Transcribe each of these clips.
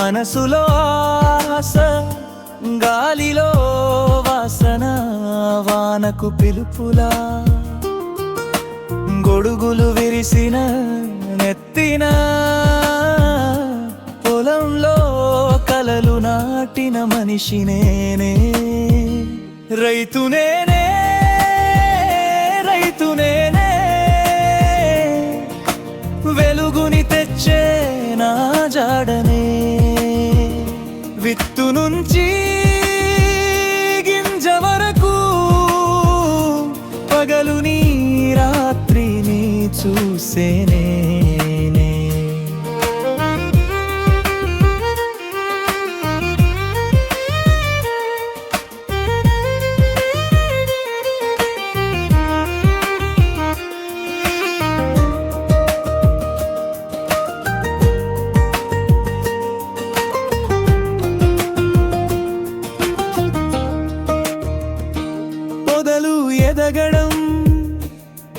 మనసులో ఆశ గాలిలో వాసన వానకు పిలుపులా. గొడుగులు విరిసిన నెత్తిన పొలంలో కలలు నాటిన మనిషి నేనే. రైతు నేనే వెలుగుని తెచ్చే నా జాడనే. విత్తు నుంచి గింజ వరకు పగలు నీ రాత్రిని చూసేనే.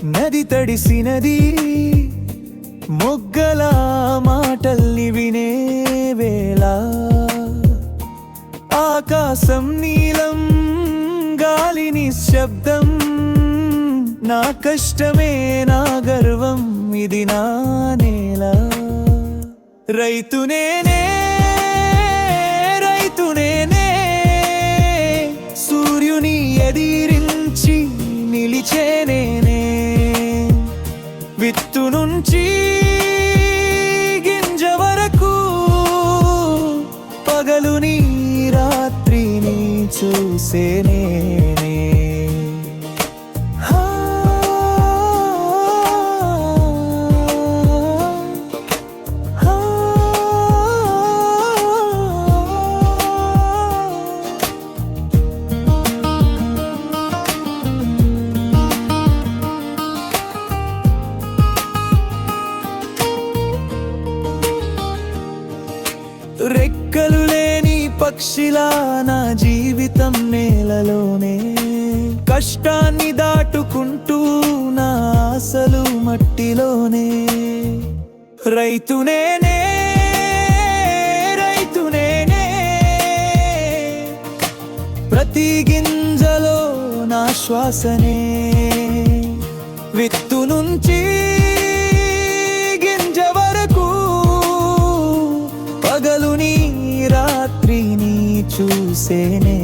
నది తడిసినది మొగ్గల మాటల్ని వినే వేళ. ఆకాశం నీలం గాలిని శబ్దం నా కష్టమే నా గర్వం ఇది నా నేల. రైతునేనే రైతునేనే సూర్యుని ఎదిరించి నిలిచేనే విత్తు నుంచి గింజ వరకు పగలుని రాత్రిని చూసే పక్షిలా నా జీవితం నేలలోనే. కష్టాన్ని దాటుకుంటూ నా ఆశలు మట్టిలోనే. రైతునే నేనే ప్రతి గింజలో నా శ్వాసనే. విత్తు నుంచి చూసేనే.